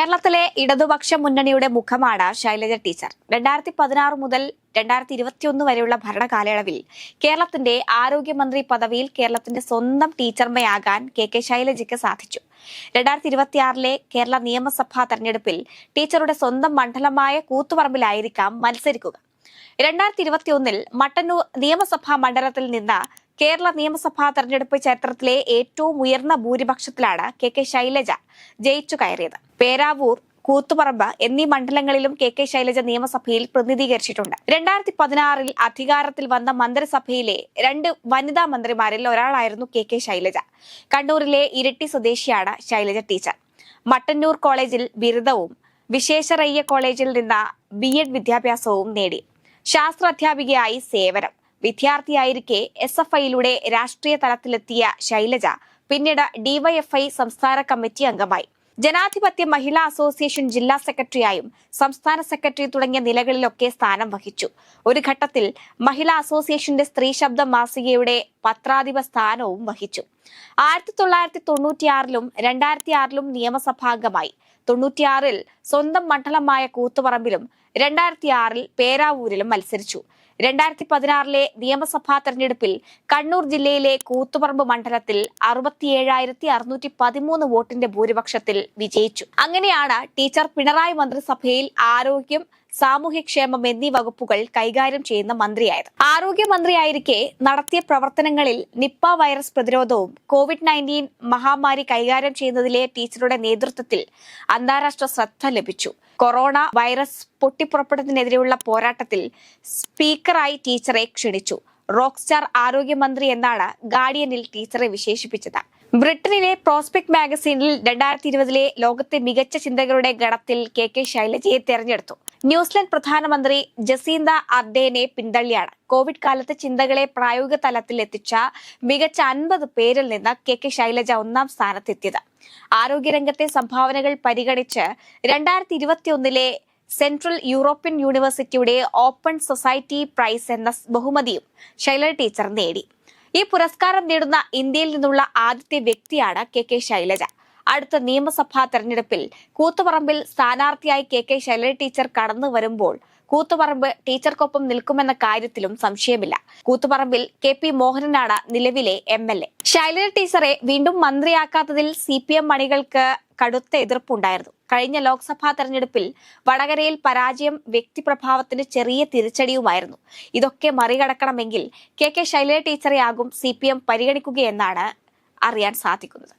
കേരളത്തിലെ ഇടതുപക്ഷ മുന്നണിയുടെ മുഖമാണ് ശൈലജ ടീച്ചർ. രണ്ടായിരത്തി പതിനാറ് മുതൽ രണ്ടായിരത്തി ഇരുപത്തിയൊന്ന് വരെയുള്ള ഭരണകാലയളവിൽ കേരളത്തിന്റെ ആരോഗ്യമന്ത്രി പദവിയിൽ കേരളത്തിന്റെ സ്വന്തം ടീച്ചർമയാകാൻ കെ കെ ശൈലജയ്ക്ക് സാധിച്ചു. രണ്ടായിരത്തി ഇരുപത്തിയാറിലെ കേരള നിയമസഭാ തെരഞ്ഞെടുപ്പിൽ ടീച്ചറുടെ സ്വന്തം മണ്ഡലമായ കൂത്തുപറമ്പിലായിരിക്കാം മത്സരിക്കുക. രണ്ടായിരത്തി ഇരുപത്തിയൊന്നിൽ മട്ടന്നൂർ നിയമസഭാ മണ്ഡലത്തിൽ നിന്ന് കേരള നിയമസഭാ തെരഞ്ഞെടുപ്പ് ചരിത്രത്തിലെ ഏറ്റവും ഉയർന്ന ഭൂരിപക്ഷത്തിലാണ് കെ കെ ശൈലജ ജയിച്ചു കയറിയത്. പേരാവൂർ കൂത്തുപറമ്പ് എന്നീ മണ്ഡലങ്ങളിലും കെ കെ ശൈലജ നിയമസഭയിൽ പ്രതിനിധീകരിച്ചിട്ടുണ്ട്. രണ്ടായിരത്തി പതിനാറിൽ അധികാരത്തിൽ വന്ന മന്ത്രിസഭയിലെ രണ്ട് വനിതാ മന്ത്രിമാരിൽ ഒരാളായിരുന്നു കെ കെ ശൈലജ. കണ്ണൂരിലെ ഇരട്ടി സ്വദേശിയാണ് ശൈലജ ടീച്ചർ. മട്ടന്നൂർ കോളേജിൽ ബിരുദവും വിശേഷറയ്യ കോളേജിൽ നിന്ന് ബി എഡ് വിദ്യാഭ്യാസവും നേടി. ശാസ്ത്ര അധ്യാപികയായി സേവനം. വിദ്യാർത്ഥിയായിരിക്കെ എസ് എഫ് ഐയിലൂടെ രാഷ്ട്രീയ തലത്തിലെത്തിയ ശൈലജ പിന്നീട് ഡിവൈഎഫ്ഐ സംസ്ഥാന കമ്മിറ്റി അംഗമായി. ജനാധിപത്യ മഹിളാ അസോസിയേഷൻ ജില്ലാ സെക്രട്ടറിയായും സംസ്ഥാന സെക്രട്ടറി തുടങ്ങിയ നിലകളിലൊക്കെ സ്ഥാനം വഹിച്ചു. ഒരു ഘട്ടത്തിൽ മഹിളാ അസോസിയേഷന്റെ സ്ത്രീ ശബ്ദം മാസികയുടെ പത്രാധിപ സ്ഥാനവും വഹിച്ചു. ആയിരത്തി തൊള്ളായിരത്തി തൊണ്ണൂറ്റിയാറിലും രണ്ടായിരത്തി ആറിലും നിയമസഭാംഗമായി. തൊണ്ണൂറ്റിയാറിൽ സ്വന്തം മണ്ഡലമായ കൂത്തുപറമ്പിലും രണ്ടായിരത്തി ആറിൽ പേരാവൂരിലും മത്സരിച്ചു. രണ്ടായിരത്തി പതിനാറിലെ നിയമസഭാ തെരഞ്ഞെടുപ്പിൽ കണ്ണൂർ ജില്ലയിലെ കൂത്തുപറമ്പ് മണ്ഡലത്തിൽ അറുപത്തിയേഴായിരത്തി അറുന്നൂറ്റി പതിമൂന്ന് വോട്ടിന്റെ ഭൂരിപക്ഷത്തിൽ വിജയിച്ചു. അങ്ങനെയാണ് ടീച്ചർ പിണറായി മന്ത്രിസഭയിൽ ആരോഗ്യം സാമൂഹ്യക്ഷേമം എന്നീ വകുപ്പുകൾ കൈകാര്യം ചെയ്യുന്ന മന്ത്രിയായത് ആരോഗ്യമന്ത്രിയായിരിക്കെ നടത്തിയ പ്രവർത്തനങ്ങളിൽ നിപ്പ വൈറസ് പ്രതിരോധവും കോവിഡ് നയന്റീൻ മഹാമാരി കൈകാര്യം ചെയ്യുന്നതിലെ ടീച്ചറുടെ നേതൃത്വത്തിൽ അന്താരാഷ്ട്ര ശ്രദ്ധ ലഭിച്ചു. കൊറോണ വൈറസ് പൊട്ടിപ്പുറപ്പെടുന്നതിനെതിരെയുള്ള പോരാട്ടത്തിൽ സ്പീക്കറായി ടീച്ചറെ ക്ഷണിച്ചു. റോക്ക് സ്റ്റാർ ആരോഗ്യമന്ത്രി എന്നാണ് ഗാർഡിയനിൽ ടീച്ചറെ വിശേഷിപ്പിച്ചത്. ബ്രിട്ടനിലെ പ്രോസ്പെക്ട് മാഗസീനിൽ രണ്ടായിരത്തി ഇരുപതിലെ ലോകത്തെ മികച്ച ചിന്തകരുടെ ഗണത്തിൽ കെ കെ ശൈലജയെ തെരഞ്ഞെടുത്തു. ന്യൂസിലൻഡ് പ്രധാനമന്ത്രി ജസീന്ത അർഡേനെ പിന്തള്ളിയാണ്. കോവിഡ് കാലത്ത് ചിന്തകളെ പ്രായോഗിക തലത്തിൽ എത്തിച്ച മികച്ച അൻപത് പേരിൽ നിന്ന് കെ കെ ശൈലജ ഒന്നാം സ്ഥാനത്തെത്തിയത്. ആരോഗ്യരംഗത്തെ സംഭാവനകൾ പരിഗണിച്ച് രണ്ടായിരത്തി ഇരുപത്തിയൊന്നിലെ സെൻട്രൽ യൂറോപ്യൻ യൂണിവേഴ്സിറ്റിയുടെ ഓപ്പൺ സൊസൈറ്റി പ്രൈസ് എന്ന ബഹുമതിയും ശൈലജ ടീച്ചർ നേടി. ഈ പുരസ്കാരം നേടുന്ന ഇന്ത്യയിൽ നിന്നുള്ള ആദ്യത്തെ വ്യക്തിയാണ് കെ കെ ശൈലജ. അടുത്ത നിയമസഭാ തെരഞ്ഞെടുപ്പിൽ കൂത്തുപറമ്പിൽ സ്ഥാനാർത്ഥിയായി കെ കെ ശൈലജ ടീച്ചർ കടന്നു വരുമ്പോൾ കൂത്തുപറമ്പ് ടീച്ചർക്കൊപ്പം നിൽക്കുമെന്ന കാര്യത്തിലും സംശയമില്ല. കൂത്തുപറമ്പിൽ കെ പി മോഹനനാണ് നിലവിലെ എം എൽ എ. ശൈലജ ടീച്ചറെ വീണ്ടും മന്ത്രിയാക്കാത്തതിൽ സി പി എം മണികൾക്ക് കടുത്ത എതിർപ്പുണ്ടായിരുന്നു. കഴിഞ്ഞ ലോക്സഭാ തെരഞ്ഞെടുപ്പിൽ വടകരയിൽ പരാജയം വ്യക്തിപ്രഭാവത്തിന് ചെറിയ തിരിച്ചടിയുമായിരുന്നു. ഇതൊക്കെ മറികടക്കണമെങ്കിൽ കെ കെ ശൈലജ ടീച്ചറെയാകും സി പി എം പരിഗണിക്കുകയെന്നാണ് അറിയാൻ സാധിക്കുന്നത്.